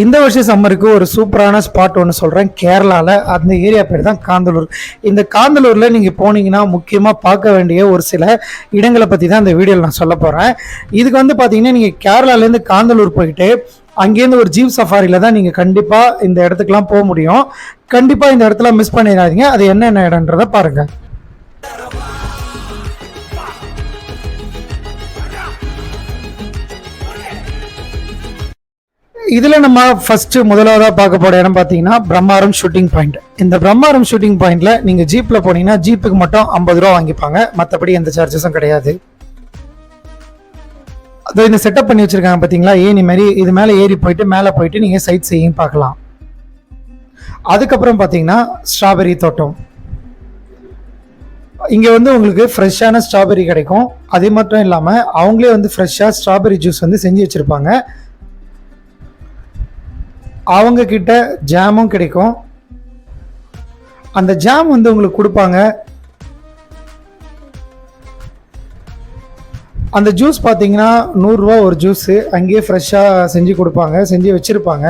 இந்த வருஷம் சம்மருக்கு ஒரு சூப்பரான ஸ்பாட் ஒன்று சொல்கிறேன் கேரளாவில் அந்த ஏரியா பேர் தான் காந்தலூர். இந்த காந்தலூரில் நீங்கள் போனீங்கன்னா முக்கியமாக பார்க்க வேண்டிய ஒரு சில இடங்களை பற்றி தான் இந்த வீடியோவில் நான் சொல்ல போகிறேன் இதுக்கு வந்து பார்த்தீங்கன்னா நீங்கள் கேரளாலேருந்து காந்தலூர் போயிட்டு அங்கேருந்து ஒரு ஜீப் சஃபாரியில் தான் நீங்கள் கண்டிப்பாக இந்த இடத்துக்குலாம் போக முடியும். கண்டிப்பாக இந்த இடத்துல மிஸ் பண்ணிடாதீங்க. அது என்னென்ன இடன்றதை பாருங்கள் இதில் நம்ம ஃபஸ்ட்டு முதலாவதாக பார்க்க போகிற இடம் பார்த்தீங்கன்னா பிரம்மாரம் ஷூட்டிங் பாயிண்ட் இந்த பிரம்மாரம் ஷூட்டிங் பாயிண்ட்டில் நீங்கள் ஜீப்பில் போனீங்கன்னா ஜீப்புக்கு மட்டும் ஐம்பது ரூபா வாங்கிப்பாங்க. மற்றபடி எந்த சார்ஜஸும் கிடையாது. அதை இந்த செட்டப் பண்ணி வச்சுருக்காங்க பார்த்தீங்களா ஏணி மாதிரி இது மேலே ஏறி போயிட்டு மேலே போயிட்டு நீங்கள் சைட் செய்யும் பார்க்கலாம். அதுக்கப்புறம் பார்த்தீங்கன்னா ஸ்ட்ராபெரி தோட்டம். இங்கே வந்து உங்களுக்கு ஃப்ரெஷ்ஷான ஸ்ட்ராபெரி கிடைக்கும். அது மட்டும் இல்லாமல் அவங்களே வந்து ஃப்ரெஷ்ஷாக ஸ்ட்ராபெரி ஜூஸ் வந்து செஞ்சு வச்சுருப்பாங்க. அவங்க கிட்ட ஜாமும் கிடைக்கும். அந்த ஜாம் வந்து உங்களுக்கு கொடுப்பாங்க. அந்த ஜூஸ் பார்த்தீங்கன்னா நூறுரூவா ஒரு ஜூஸு அங்கேயே ஃப்ரெஷ்ஷாக செஞ்சு கொடுப்பாங்க. செஞ்சு வச்சுருப்பாங்க.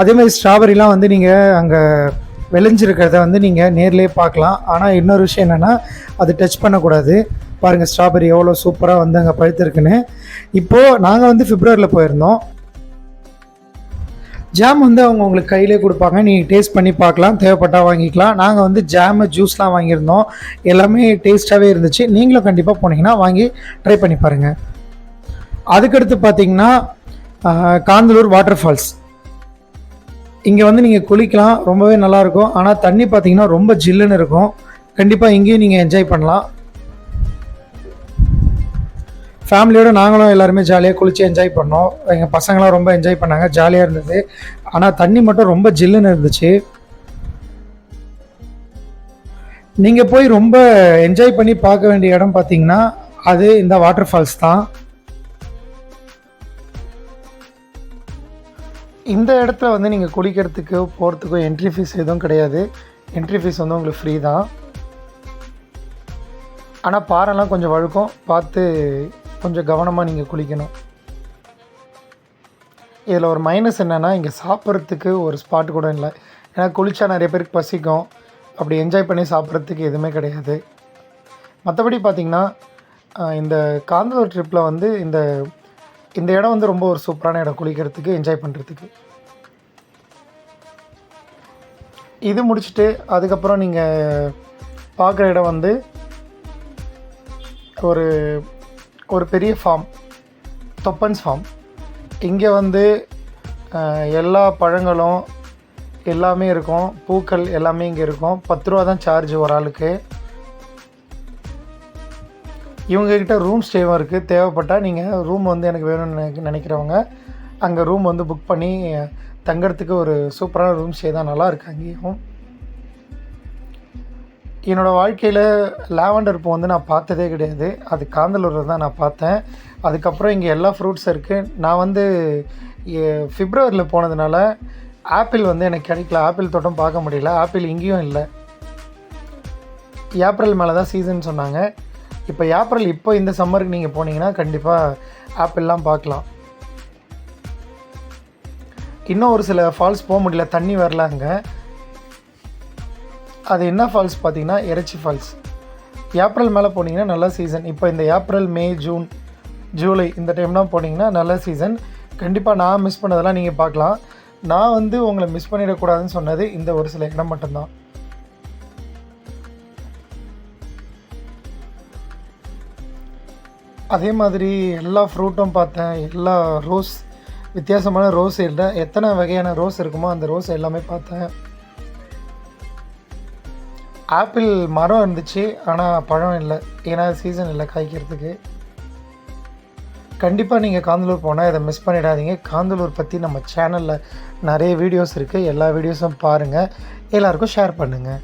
அதேமாதிரி ஸ்ட்ராபெரிலாம் வந்து நீங்கள் அங்கே விளைஞ்சிருக்கிறத வந்து நீங்கள் நேர்லேயே பார்க்கலாம். ஆனால் இன்னொரு விஷயம் என்னென்னா அது டச் பண்ணக்கூடாது. பாருங்கள் ஸ்ட்ராபெரி எவ்வளோ சூப்பராக வந்து அங்கே பழுத்திருக்குன்னு. இப்போது நாங்கள் வந்து ஃபிப்ரவரியில் போயிருந்தோம். ஜாம் வந்து அவங்க உங்களுக்கு கையிலே கொடுப்பாங்க. நீங்கள் டேஸ்ட் பண்ணி பார்க்கலாம். தேவைப்பட்டால் வாங்கிக்கலாம். நாங்கள் வந்து ஜாமு ஜூஸ்லாம் வாங்கியிருந்தோம். எல்லாமே டேஸ்ட்டாகவே இருந்துச்சு. நீங்களும் கண்டிப்பாக போனீங்கன்னா வாங்கி ட்ரை பண்ணி பாருங்கள் அதுக்கடுத்து பார்த்தீங்கன்னா காந்தலூர் வாட்டர் ஃபால்ஸ் இங்கே வந்து நீங்கள் குளிக்கலாம். ரொம்பவே நல்லாயிருக்கும் ஆனால் தண்ணி பார்த்தீங்கன்னா ரொம்ப ஜில்லுன்னு இருக்கும். கண்டிப்பாக இங்கேயும் நீங்கள் என்ஜாய் பண்ணலாம். ஃபேமிலியோடு நாங்களும் எல்லாருமே ஜாலியாக குளித்து என்ஜாய் பண்ணோம். எங்கள் பசங்களாம் ரொம்ப என்ஜாய் பண்ணாங்க. ஜாலியாக இருந்தது. ஆனால் தண்ணி மட்டும் ரொம்ப ஜில்லுன்னு இருந்துச்சு. நீங்கள் போய் ரொம்ப என்ஜாய் பண்ணி பார்க்க வேண்டிய இடம் பார்த்தீங்கன்னா அது இந்த வாட்டர் ஃபால்ஸ் தான். இந்த இடத்துல வந்து நீங்கள் குளிக்கிறதுக்கோ போகிறதுக்கோ என்ட்ரி ஃபீஸ் எதுவும் கிடையாது. என்ட்ரி ஃபீஸ் வந்து உங்களுக்கு ஃப்ரீ தான். ஆனால் பாறைலாம் கொஞ்சம் வழுக்கும். பார்த்து கொஞ்சம் கவனமாக நீங்கள் குளிக்கணும். இதில் ஒரு மைனஸ் என்னென்னா இங்கே சாப்பிட்றதுக்கு ஒரு ஸ்பாட் கூட இல்லை. ஏன்னா குளித்தா நிறைய பேருக்கு பசிக்கும். அப்படி என்ஜாய் பண்ணி சாப்பிட்றதுக்கு எதுவுமே கிடையாது. மற்றபடி பார்த்திங்கன்னா இந்த காந்தூர் ட்ரிப்பில் வந்து இந்த இந்த இடம் வந்து ரொம்ப ஒரு சூப்பரான இடம் குளிக்கிறதுக்கு என்ஜாய் பண்ணுறதுக்கு இது முடிச்சுட்டு அதுக்கப்புறம் நீங்கள் பார்க்குற இடம் வந்து ஒரு ஒரு பெரிய ஃபார்ம் தொப்பன்ஸ் ஃபார்ம் இங்கே வந்து எல்லா பழங்களும் எல்லாமே இருக்கும். பூக்கள் எல்லாமே இங்கே இருக்கும். பத்து ரூபா தான் சார்ஜ் ஒரு ஆளுக்கு. இவங்கக்கிட்ட ரூம் ஸ்டேவும் இருக்குது தேவைப்பட்டால் நீங்கள் ரூம் வந்து எனக்கு வேணும்னு நினை- நினைக்கிறவங்க அங்கே ரூம் வந்து புக் பண்ணி தங்கிறதுக்கு ஒரு சூப்பரான ரூம் ஸ்டே தான். நல்லா இருக்கு அங்கேயும். என்னோடய வாழ்க்கையில் லாவெண்டர் பூ வந்து நான் பார்த்ததே கிடையாது. அது காந்தலூரில் தான் நான் பார்த்தேன். அதுக்கப்புறம் இங்கே எல்லா ஃப்ரூட்ஸும் இருக்குது நான் வந்து ஃபிப்ரவரியில் போனதுனால ஆப்பிள் வந்து எனக்கு கிடைக்கல. ஆப்பிள் தோட்டம் பார்க்க முடியல. ஆப்பிள் இங்கேயும் இல்லை. ஏப்ரல் மேலே தான் சீசன் சொன்னாங்க. இப்போ ஏப்ரல் இப்போ இந்த சம்மருக்கு நீங்கள் போனீங்கன்னா கண்டிப்பாக ஆப்பிள்லாம் பார்க்கலாம். இன்னும் ஒரு சில ஃபால்ஸ் போக முடியல. தண்ணி வரல அங்கே. அது என்ன ஃபால்ஸ் பார்த்தீங்கன்னா இறைச்சி ஃபால்ஸ் ஏப்ரல் மேலே போனீங்கன்னா நல்ல சீசன் இப்போ இந்த ஏப்ரல் மே ஜூன் ஜூலை இந்த டைம்லாம் போனீங்கன்னா நல்ல சீசன் கண்டிப்பாக நான் மிஸ் பண்ணதெல்லாம் நீங்கள் பார்க்கலாம். நான் வந்து உங்களை மிஸ் பண்ணிடக்கூடாதுன்னு சொன்னது இந்த ஒரு சில இடம் மட்டும்தான். அதே மாதிரி எல்லா ஃப்ரூட்டும் பார்த்தேன். எல்லா ரோஸ் வித்தியாசமான ரோஸ் இல்லை. எத்தனை வகையான ரோஸ் இருக்குமோ அந்த ரோஸ் எல்லாமே பார்த்தேன். ஆப்பிள் மரம் இருந்துச்சு ஆனால் பழம் இல்லை. ஏன்னா சீசன் இல்லை காய்க்கிறதுக்கு. கண்டிப்பாக நீங்கள் காந்தலூர் போனால் இதை மிஸ் பண்ணிடாதீங்க. காந்தலூர் பற்றி நம்ம சேனலில் நிறைய வீடியோஸ் இருக்குது எல்லா வீடியோஸும் பாருங்கள் எல்லாருக்கும் ஷேர் பண்ணுங்கள்